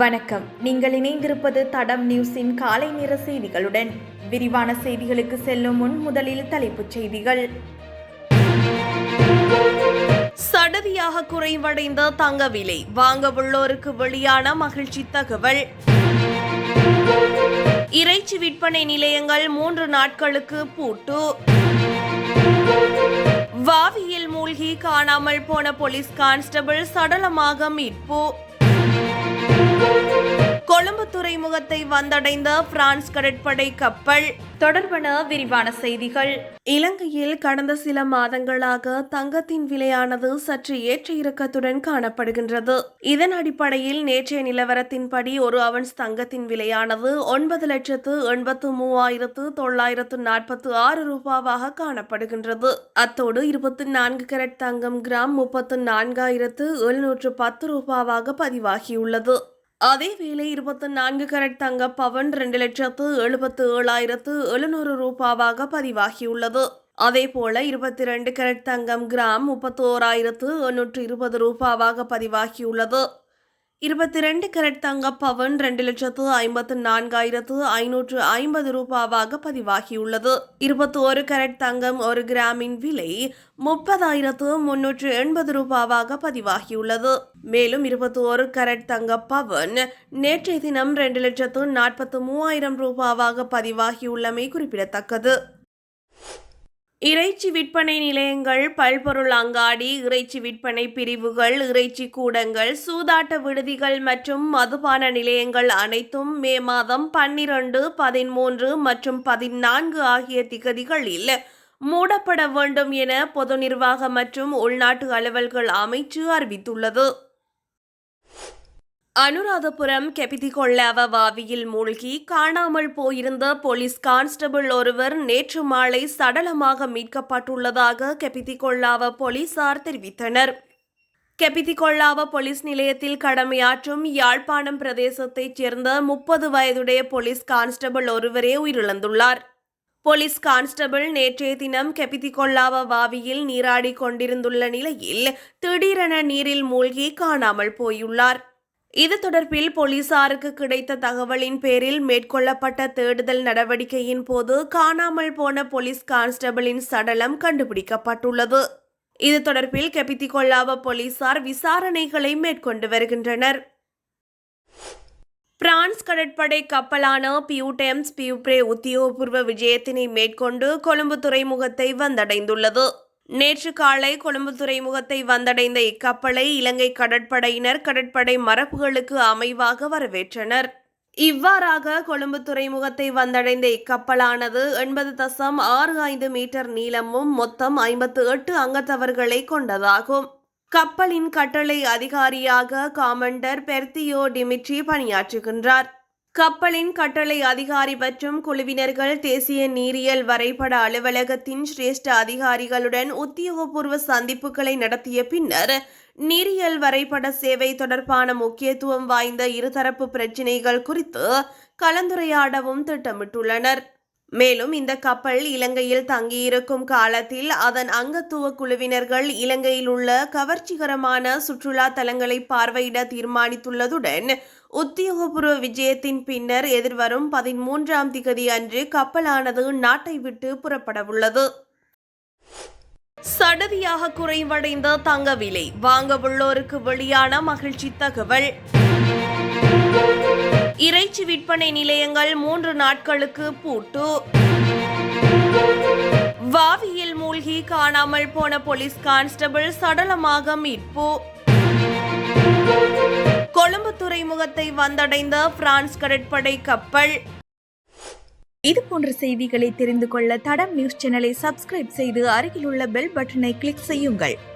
வணக்கம். நீங்கள் இணைந்திருப்பது தடம் நியூஸின் காலை நேர செய்திகளுடன். விரிவான செய்திகளுக்கு செல்லும் முன் முதலில் தலைப்புச் செய்திகள். சடதியாக குறைவடைந்த தங்க விலை. வாங்க உள்ளோருக்கு வெளியான மகிழ்ச்சி தகவல். இறைச்சி விற்பனை நிலையங்கள் மூன்று நாட்களுக்கு பூட்டு. வாவியில் மூழ்கி காணாமல் போன போலீஸ் கான்ஸ்டபிள் சடலமாக மீட்பு. கொழும்பு துறைமுகத்தை வந்தடைந்த பிரான்ஸ் கடற்படை கப்பல் தொடர்பான விரிவான செய்திகள். இலங்கையில் கடந்த சில மாதங்களாக தங்கத்தின் விலையானது சற்று ஏற்ற இறக்கத்துடன் காணப்படுகின்றது. இதன் அடிப்படையில் நேற்றைய நிலவரத்தின்படி ஒரு அவன்ஸ் தங்கத்தின் விலையானது ஒன்பது லட்சத்து எண்பத்து மூவாயிரத்து தொள்ளாயிரத்து நாற்பத்து ஆறு ரூபாவாக காணப்படுகின்றது. அத்தோடு இருபத்தி நான்கு கேரட் தங்கம் கிராம் முப்பத்து நான்காயிரத்து எழுநூற்று பத்து ரூபாவாக பதிவாகியுள்ளது. அதேவேளை இருபத்தி நான்கு கரட் தங்க பவன் ரெண்டு லட்சத்து எழுபத்து ஏழாயிரத்து எழுநூறு ரூபாவாக பதிவாகியுள்ளது. அதேபோல இருபத்தி ரெண்டு கரட் தங்கம் கிராம் முப்பத்தோராயிரத்து எண்ணூற்று இருபது ரூபாவாக பதிவாகியுள்ளது. இருபத்தி ரெண்டு கரட் தங்க பவன் ரெண்டு லட்சத்து ஐம்பத்து நான்காயிரத்து ஐநூற்று ஐம்பது ரூபாவாக பதிவாகியுள்ளது. இருபத்தி ஒரு கரட் தங்கம் ஒரு கிராமின் விலை முப்பதாயிரத்து முன்னூற்று எண்பது ரூபாவாக பதிவாகியுள்ளது. மேலும் இருபத்தி ஒரு கரட் தங்க பவன் நேற்றைய தினம் ரெண்டு லட்சத்து நாற்பத்து மூவாயிரம் ரூபாவாக பதிவாகியுள்ளமை குறிப்பிடத்தக்கது. இறைச்சி விற்பனை நிலையங்கள் பல்பொருள் அங்காடி இறைச்சி விற்பனை பிரிவுகள் இறைச்சி கூடங்கள் சூதாட்ட விடுதிகள் மற்றும் மதுபான நிலையங்கள் அனைத்தும் மே மாதம் பன்னிரண்டு பதிமூன்று மற்றும் பதினான்கு ஆகிய திகதிகளில் மூடப்பட வேண்டும் என பொது நிர்வாக மற்றும் உள்நாட்டு அலுவல்கள் அமைச்சு அறிவித்துள்ளது. அனுராதபுரம் கெபிதிகொள்ளாவ வாவியில் மூழ்கி காணாமல் போயிருந்த போலீஸ் கான்ஸ்டபிள் ஒருவர் நேற்று மாலை சடலமாக மீட்கப்பட்டுள்ளதாக கெபிதிகொள்ளாவ போலீசார் தெரிவித்தனர். கெபிதிகொள்ளாவ போலீஸ் நிலையத்தில் கடமையாற்றும் யாழ்ப்பாணம் பிரதேசத்தைச் சேர்ந்த முப்பது வயதுடைய போலீஸ் கான்ஸ்டபிள் ஒருவரே உயிரிழந்துள்ளார். போலீஸ் கான்ஸ்டபிள் நேற்றைய தினம் கெபிதிகொள்ளாவ வாவியில் நீராடி கொண்டிருந்துள்ள நிலையில் திடீரென நீரில் மூழ்கி காணாமல் போயுள்ளார். இது தொடர்பில் போலீசாருக்கு கிடைத்த தகவலின் பேரில் மேற்கொள்ளப்பட்ட தேடுதல் நடவடிக்கையின் போது காணாமல் போன போலீஸ் கான்ஸ்டபிளின் சடலம் கண்டுபிடிக்கப்பட்டுள்ளது. இது தொடர்பில் கெபித்திகொள்ளாவ போலீசார் விசாரணைகளை மேற்கொண்டு வருகின்றனர். பிரான்ஸ் கடற்படை கப்பலான பியூடெம்ஸ் பியூப்ரே உத்தியோகபூர்வ விஜயத்தினை மேற்கொண்டு கொழும்பு துறைமுகத்தை வந்தடைந்துள்ளது. நேற்று காலை கொழும்பு துறைமுகத்தை வந்தடைந்த இக்கப்பலை இலங்கை கடற்படையினர் கடற்படை மரபுகளுக்கு அமைவாக வரவேற்றனர். இவ்வாறாக கொழும்பு துறைமுகத்தை வந்தடைந்த இக்கப்பலானது எண்பது தசம் ஆறு ஐந்து மீட்டர் நீளமும் மொத்தம் ஐம்பத்து எட்டு அங்கத்தவர்களை கொண்டதாகும். கப்பலின் கட்டளை அதிகாரியாக காமண்டர் பெர்த்தியோ டிமிட்ரி பணியாற்றுகின்றார். கப்பலின் கட்டளை அதிகாரி மற்றும் குழுவினர்கள் தேசிய நீரியல் வரைபட அலுவலகத்தின் சிரேஷ்ட அதிகாரிகளுடன் உத்தியோகபூர்வ சந்திப்புகளை நடத்திய பின்னர் நீரியல் வரைபட சேவை தொடர்பான முக்கியத்துவம் வாய்ந்த இருதரப்பு பிரச்சினைகள் குறித்து கலந்துரையாடவும் திட்டமிட்டுள்ளனர். மேலும் இந்த கப்பல் இலங்கையில் தங்கியிருக்கும் காலத்தில் அதன் அங்கத்துவ குழுவினர்கள் இலங்கையில் உள்ள கவர்ச்சிகரமான சுற்றுலா தலங்களை பார்வையிட தீர்மானித்துள்ளதுடன் உத்தியோகபூர்வ விஜயத்தின் பின்னர் எதிர்வரும் பதிமூன்றாம் திகதி அன்று கப்பலானது நாட்டை விட்டு புறப்படவுள்ளது. சடதியாக குறைவடைந்த தங்க விலை வாங்க உள்ளோருக்கு வெளியான மகிழ்ச்சி தகவல். இறைச்சி விற்பனை நிலையங்கள் மூன்று நாட்களுக்கு பூட்டு. வாவியில் மூழ்கி காணாமல் போன போலீஸ் கான்ஸ்டபிள் சடலமாக மீட்பு. கொழும்பு துறைமுகத்தை வந்தடைந்த பிரான்ஸ் கடற்படை கப்பல். இது போன்ற செய்திகளை தெரிந்து கொள்ள தடம் நியூஸ் சேனலை சப்ஸ்கிரைப் செய்து அருகில் உள்ள பெல் பட்டனை கிளிக் செய்யுங்கள்.